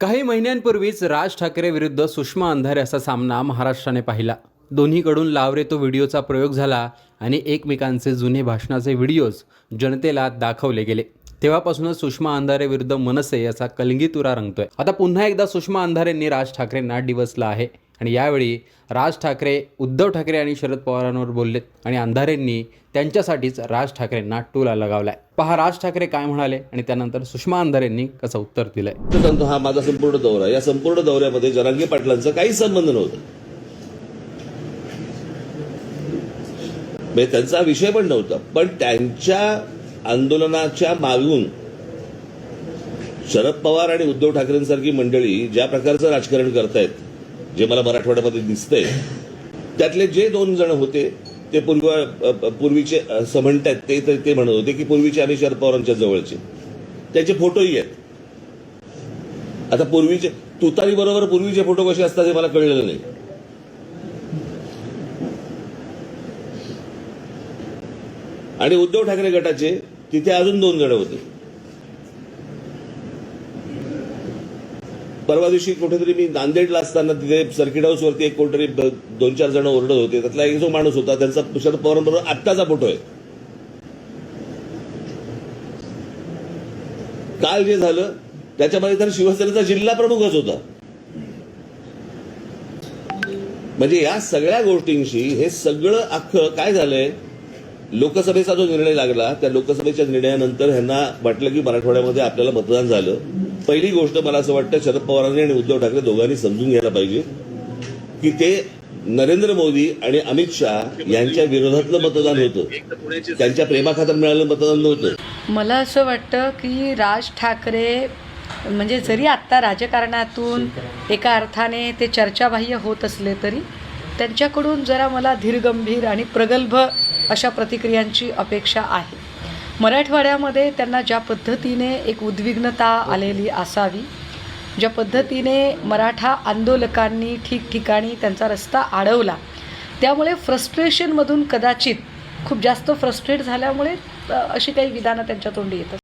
काही महिन्यांपूर्वीच राज ठाकरे विरुद्ध सुषमा अंधारे असा सामना महाराष्ट्राने पाहिला. दोन्हीकडून लावरे तो व्हिडिओचा प्रयोग झाला आणि एकमेकांचे जुने भाषणाचे व्हिडिओज जनतेला दाखवले गेले. तेव्हापासूनच सुषमा अंधारे विरुद्ध मनसे याचा कलगीतुरा रंगतोय. आता पुन्हा एकदा सुषमा अंधारेंनी राज ठाकरेंना डिवसला आहे. आणि यावेळी राज ठाकरे उद्धव ठाकरे आणि शरद पवारांवर बोललेत आणि अंधारेंनी त्यांच्यासाठीच राज ठाकरेंना टोला लगावलाय. पहा राज ठाकरे काय म्हणाले आणि त्यानंतर सुषमा अंधारेंनी कसं उत्तर दिलंय. सांगतो हा माझा संपूर्ण दौरा. या संपूर्ण दौऱ्यामध्ये जरांगी पाटलांचा काही संबंध नव्हता. म्हणजे त्यांचा विषय पण नव्हता. पण त्यांच्या आंदोलनाच्या मागून शरद पवार आणि उद्धव ठाकरेंसारखी मंडळी ज्या प्रकारचं राजकारण करतायत जे मला मराठवाड्यामध्ये दिसतंय त्यातले जे दोन जण होते ते पूर्व पूर्वीचे असं म्हणतात ते तर ते म्हणत होते की पूर्वीचे आम्ही शरद पवारांच्या जवळचे. त्याचे फोटोही आहेत. आता पूर्वीचे तुतारी बरोबर पूर्वीचे फोटो कसे असतात हे मला कळलेलं नाही. आणि उद्धव ठाकरे गटाचे तिथे अजून दोन जण होते. परवा दिवशी कुठेतरी मी नांदेडला असताना तिथे सर्किट हाऊस वरती एक कोणतरी दोन चार जण ओरडत होते. त्यातला एक जो माणूस होता त्यांचा शरद पवारांबरोबर आत्ताचा फोटो आहे. काल जे झालं त्याच्यामध्ये तर शिवसेनेचा जिल्हा प्रमुखच होता. म्हणजे या सगळ्या गोष्टींशी हे सगळं अख्खं काय झालंय? लोकसभेचा जो निर्णय लागला त्या लोकसभेच्या निर्णयानंतर ह्यांना वाटलं की मराठवाड्यामध्ये आपल्याला मतदान झालं. पहिली गोष्ट मला असं वाटतं शरद पवारांनी आणि उद्धव ठाकरे दोघांनी समजून घ्यायला पाहिजे की ते नरेंद्र मोदी आणि अमित शहा यांच्या विरोधातलं मतदान होतं. त्यांच्या प्रेमाखातर मिळालं मतदान नव्हतं. मला असं वाटतं की राज ठाकरे म्हणजे जरी आत्ता राजकारणातून एका अर्थाने ते चर्चाबाह्य होत असले तरी त्यांच्याकडून जरा मला धीरगंभीर आणि प्रगल्भ अशा प्रतिक्रियांची अपेक्षा आहे. मराठवाड्यामध्ये त्यांना ज्या पद्धतीने एक उद्विग्नता आलेली असावी ज्या पद्धतीने मराठा आंदोलकांनी ठिकठिकाणी त्यांचा रस्ता अडवला त्यामुळे फ्रस्ट्रेशनमधून कदाचित खूप जास्त फ्रस्ट्रेट झाल्यामुळे अशी काही विधानं त्यांच्या तोंडी येत